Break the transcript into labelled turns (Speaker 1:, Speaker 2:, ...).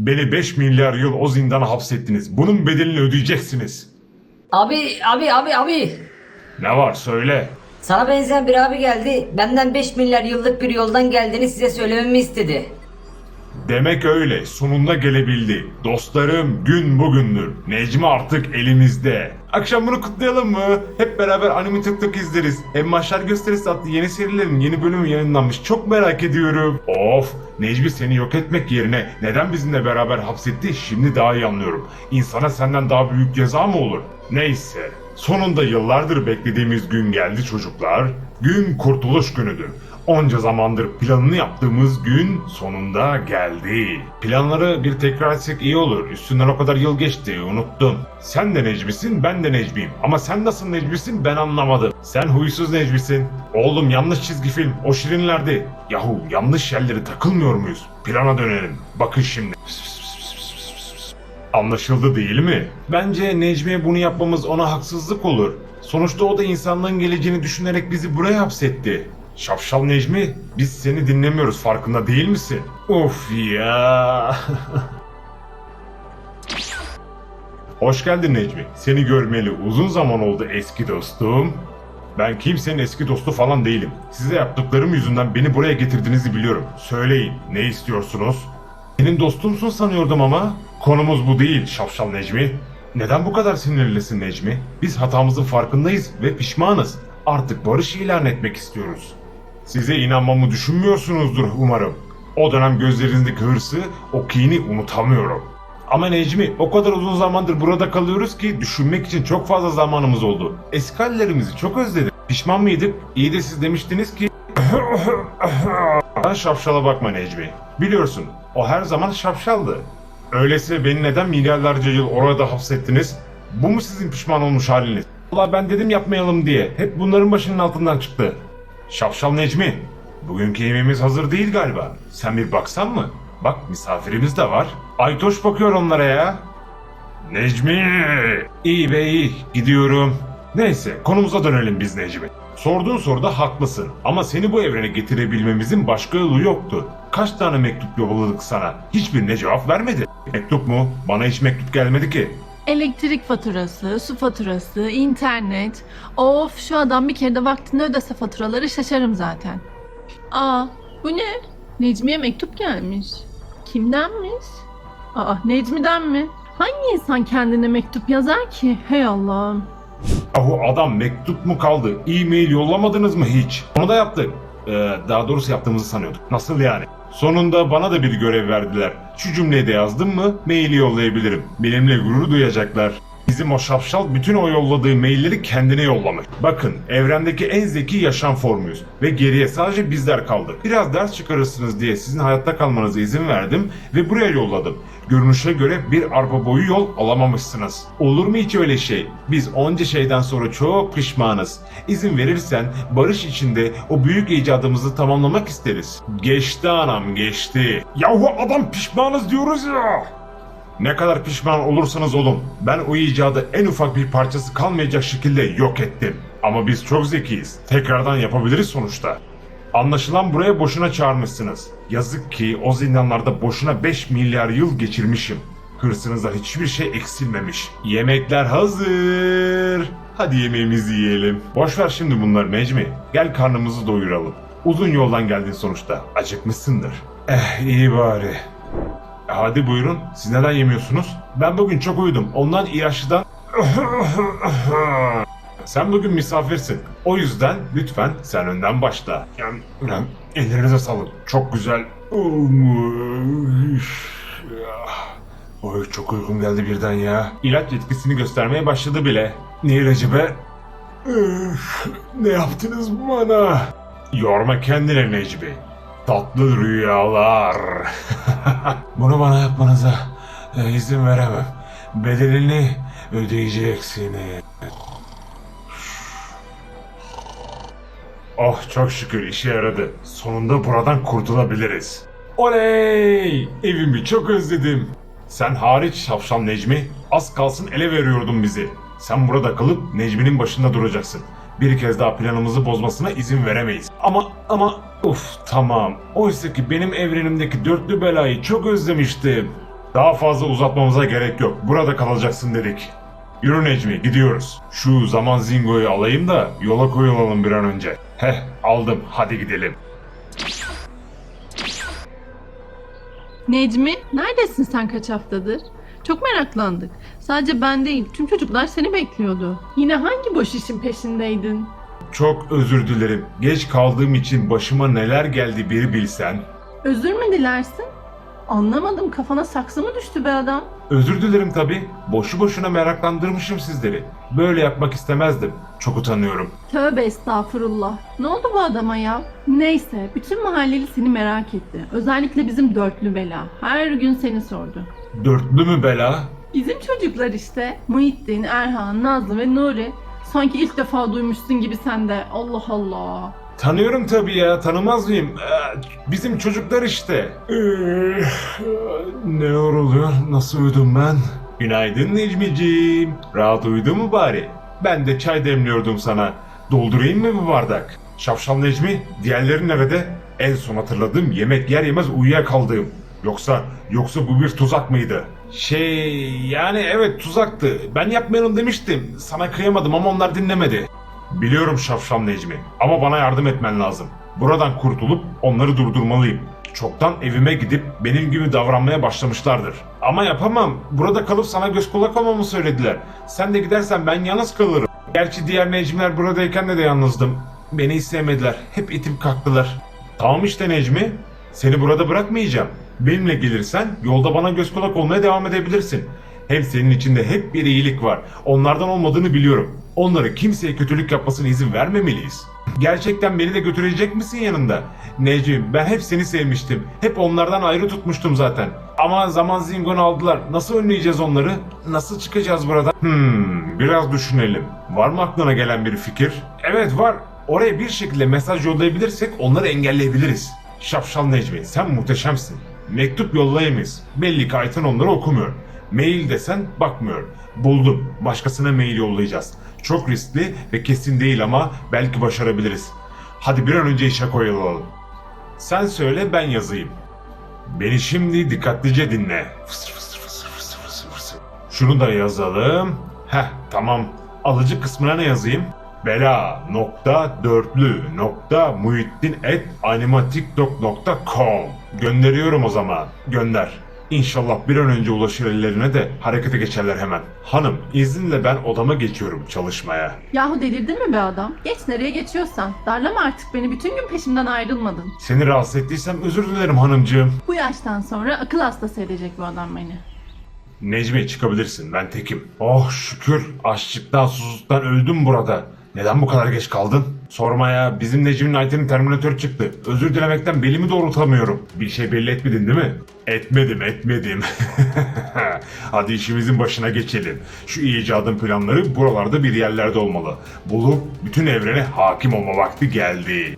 Speaker 1: Beni 5 milyar yıl o zindana hapsettiniz. Bunun bedelini ödeyeceksiniz.
Speaker 2: Abi abi abi abi.
Speaker 1: Ne var söyle.
Speaker 2: Sana benzeyen bir abi geldi. Benden 5 milyar yıllık bir yoldan geldiğini size söylememi istedi.
Speaker 1: Demek öyle. Sonunda gelebildi. Dostlarım gün bugündür. Necmi artık elimizde. Akşam bunu kutlayalım mı? Hep beraber anime TikTok izleriz. Hem Maşar Gösterisi adlı yeni serilerin yeni bölümü yayınlanmış. Çok merak ediyorum. Of! Necmi seni yok etmek yerine neden bizimle beraber hapsetti şimdi daha iyi anlıyorum. İnsana senden daha büyük ceza mı olur? Neyse. Sonunda yıllardır beklediğimiz gün geldi çocuklar. Gün kurtuluş günüdür. Onca zamandır planını yaptığımız gün sonunda geldi. Planları bir tekrar etsek iyi olur. Üstünden o kadar yıl geçti, unuttum. Sen de Necmisin, ben de Necmiyim. Ama sen nasıl Necmisin ben anlamadım. Sen huysuz Necmisin. Oğlum yanlış çizgi film, o şirinlerdi. Yahu yanlış yerlere takılmıyor muyuz? Plana dönelim. Bakın şimdi. Anlaşıldı değil mi? Bence Necmi'ye bunu yapmamız ona haksızlık olur. Sonuçta o da insanlığın geleceğini düşünerek bizi buraya hapsetti. Şapşal Necmi, biz seni dinlemiyoruz farkında değil misin? Of ya. Hoş geldin Necmi. Seni görmeli uzun zaman oldu eski dostum. Ben kimsenin eski dostu falan değilim. Size yaptıklarım yüzünden beni buraya getirdiğinizi biliyorum. Söyleyin, ne istiyorsunuz? Benim dostumsun sanıyordum ama. Konumuz bu değil Şapşal Necmi. Neden bu kadar sinirlisin Necmi? Biz hatamızın farkındayız ve pişmanız. Artık barış ilan etmek istiyoruz. Size inanmamı düşünmüyorsunuzdur umarım. O dönem gözlerinizdeki hırsı, o kini unutamıyorum. Ama Necmi, o kadar uzun zamandır burada kalıyoruz ki düşünmek için çok fazla zamanımız oldu. Eski hallerimizi çok özledim. Pişman mıydık? İyi de siz demiştiniz ki... Şapşala bakma Necmi. Biliyorsun, o her zaman şapşaldı. Öyleyse beni neden milyarlarca yıl orada hapsettiniz? Bu mu sizin pişman olmuş haliniz? Valla ben dedim yapmayalım diye. Hep bunların başının altından çıktı. Şapşal Necmi, bugünkü yemeğimiz hazır değil galiba. Sen bir baksan mı? Bak misafirimiz de var. Aytoş bakıyor onlara ya. Necmi! İyi be iyi, gidiyorum. Neyse, konumuza dönelim biz Necmi. Sorduğun soruda haklısın ama seni bu evrene getirebilmemizin başka yolu yoktu. Kaç tane mektup yolladık sana? Hiçbirine cevap vermedi. Mektup mu? Bana hiç mektup gelmedi ki.
Speaker 3: Elektrik faturası, su faturası, internet. Of şu adam bir kere de vaktinde ödese faturaları şaşarım zaten. Aa bu ne? Necmi'ye mektup gelmiş. Kimdenmiş? Aa Necmi'den mi? Hangi insan kendine mektup yazar ki? Hey Allah'ım.
Speaker 1: Yahu adam mektup mu kaldı? E-mail yollamadınız mı hiç? Onu da yaptık. Ee, daha doğrusu yaptığımızı sanıyorduk. Nasıl yani? Sonunda bana da bir görev verdiler. Şu cümleyi de yazdım mı maili yollayabilirim. Benimle gurur duyacaklar. Bizim o şapşal bütün o yolladığı mailleri kendine yollamış. Bakın evrendeki en zeki yaşam formuyuz. Ve geriye sadece bizler kaldık. Biraz ders çıkarırsınız diye sizin hayatta kalmanıza izin verdim ve buraya yolladım. Görünüşe göre bir arpa boyu yol alamamışsınız. Olur mu hiç öyle şey? Biz onca şeyden sonra çok pişmanız. İzin verirsen barış içinde o büyük icadımızı tamamlamak isteriz. Geçti anam geçti. Yahu adam pişmanız diyoruz ya. Ne kadar pişman olursanız olun, ben o icadı en ufak bir parçası kalmayacak şekilde yok ettim. Ama biz çok zekiyiz. Tekrardan yapabiliriz sonuçta. Anlaşılan buraya boşuna çağırmışsınız. Yazık ki o zindanlarda boşuna 5 milyar yıl geçirmişim. Hırsınızda hiçbir şey eksilmemiş. Yemekler hazır. Hadi yemeğimizi yiyelim. Boş ver şimdi bunları Necmi. Gel karnımızı doyuralım. Uzun yoldan geldin sonuçta. Acıkmışsındır. Eh iyi bari. E, Hadi buyurun. Siz neden yemiyorsunuz? Ben bugün çok uyudum. Ondan ilaçlıdan... sen bugün misafirsin. O yüzden lütfen sen önden başla. Yani, ellerinize sağlık. Çok güzel. Oy çok uykum geldi birden ya. İlaç etkisini göstermeye başladı bile. Ne ilacı be? Ne yaptınız bana? Yorma kendini Necmi. Tatlı rüyalar. Bunu bana yapmanıza e, izin veremem. Bedelini ödeyeceksiniz. Oh çok şükür işe yaradı. Sonunda buradan kurtulabiliriz. Oley! Evimi çok özledim. Sen hariç şapşal Necmi, az kalsın ele veriyordun bizi. Sen burada kalıp Necmi'nin başında duracaksın. Bir kez daha planımızı bozmasına izin veremeyiz. Ama ama uf tamam. Oysa ki benim evrenimdeki dörtlü belayı çok özlemiştim. Daha fazla uzatmamıza gerek yok. Burada kalacaksın dedik. Yürü Necmi gidiyoruz. Şu zaman zingoyu alayım da yola koyulalım bir an önce. Heh aldım hadi gidelim.
Speaker 3: Necmi, neredesin sen kaç haftadır? Çok meraklandık. Sadece ben değil, tüm çocuklar seni bekliyordu. Yine hangi boş işin peşindeydin?
Speaker 1: Çok özür dilerim. Geç kaldığım için başıma neler geldi bir bilsen.
Speaker 3: Özür mü dilersin? Anlamadım, kafana saksı mı düştü be adam?
Speaker 1: Özür dilerim tabi. Boşu boşuna meraklandırmışım sizleri. Böyle yapmak istemezdim. Çok utanıyorum.
Speaker 3: Tövbe estağfurullah. Ne oldu bu adama ya? Neyse, bütün mahalleli seni merak etti. Özellikle bizim dörtlü bela. Her gün seni sordu.
Speaker 1: Dörtlü mü bela?
Speaker 3: Bizim çocuklar işte. Muhittin, Erhan, Nazlı ve Nuri. Sanki ilk defa duymuşsun gibi sen de. Allah Allah.
Speaker 1: Tanıyorum tabii ya, tanımaz mıyım? Ee, Bizim çocuklar işte. Ee, Ne yoruluyor, nasıl uyudum ben? Günaydın Necmiciğim. Rahat uyudun mu bari? Ben de çay demliyordum sana. Doldurayım mı bu bardak? Şapşal Necmi, diğerleri nerede? En son hatırladığım yemek yer yemez uyuyakaldığım. Yoksa, yoksa bu bir tuzak mıydı? Şey, yani evet tuzaktı. Ben yapmayalım demiştim. Sana kıyamadım ama onlar dinlemedi. Biliyorum Şapşal Necmi ama bana yardım etmen lazım. Buradan kurtulup onları durdurmalıyım. Çoktan evime gidip benim gibi davranmaya başlamışlardır. Ama yapamam. Burada kalıp sana göz kulak olmamı söylediler. Sen de gidersen ben yalnız kalırım. Gerçi diğer Necmiler buradayken de, de yalnızdım. Beni hiç sevmediler. Hep itip kalktılar. Tamam işte Necmi. Seni burada bırakmayacağım. Benimle gelirsen yolda bana göz kulak olmaya devam edebilirsin. Hem senin içinde hep bir iyilik var. Onlardan olmadığını biliyorum. Onları kimseye kötülük yapmasına izin vermemeliyiz. Gerçekten beni de götürecek misin yanında? Necim ben hep seni sevmiştim. Hep onlardan ayrı tutmuştum zaten. Ama zaman zingon aldılar. Nasıl önleyeceğiz onları? Nasıl çıkacağız buradan? Hmm, biraz düşünelim. Var mı aklına gelen bir fikir? Evet var. Oraya bir şekilde mesaj yollayabilirsek onları engelleyebiliriz. Şapşal Necmi sen muhteşemsin. Mektup yollayamayız. Belli ki Aytan onları okumuyor. Mail desen bakmıyor. Buldum. Başkasına mail yollayacağız. Çok riskli ve kesin değil ama belki başarabiliriz. Hadi bir an önce işe koyulalım. Sen söyle ben yazayım. Beni şimdi dikkatlice dinle. Fısır fısır fısır fısır fısır fısır. Şunu da yazalım. Heh tamam. Alıcı kısmına ne yazayım? Bela nokta dörtlü nokta muhittin et animatiktok nokta com Gönderiyorum o zaman. Gönder. İnşallah bir an önce ulaşır ellerine de harekete geçerler hemen. Hanım izninle ben odama geçiyorum çalışmaya.
Speaker 3: Yahu delirdin mi be adam? Geç nereye geçiyorsan. Darlama artık beni. Bütün gün peşimden ayrılmadın.
Speaker 1: Seni rahatsız ettiysem özür dilerim hanımcığım.
Speaker 3: Bu yaştan sonra akıl hastası edecek bu adam beni.
Speaker 1: Necmi çıkabilirsin ben tekim. Oh şükür açlıktan susuzluktan öldüm burada. Neden bu kadar geç kaldın? Sorma ya bizim Necmi'nin Ayten'in Terminator çıktı. Özür dilemekten belimi doğrultamıyorum. Bir şey belli etmedin değil mi? Etmedim etmedim. Hadi işimizin başına geçelim. Şu icadın planları buralarda bir yerlerde olmalı. Bulup bütün evrene hakim olma vakti geldi.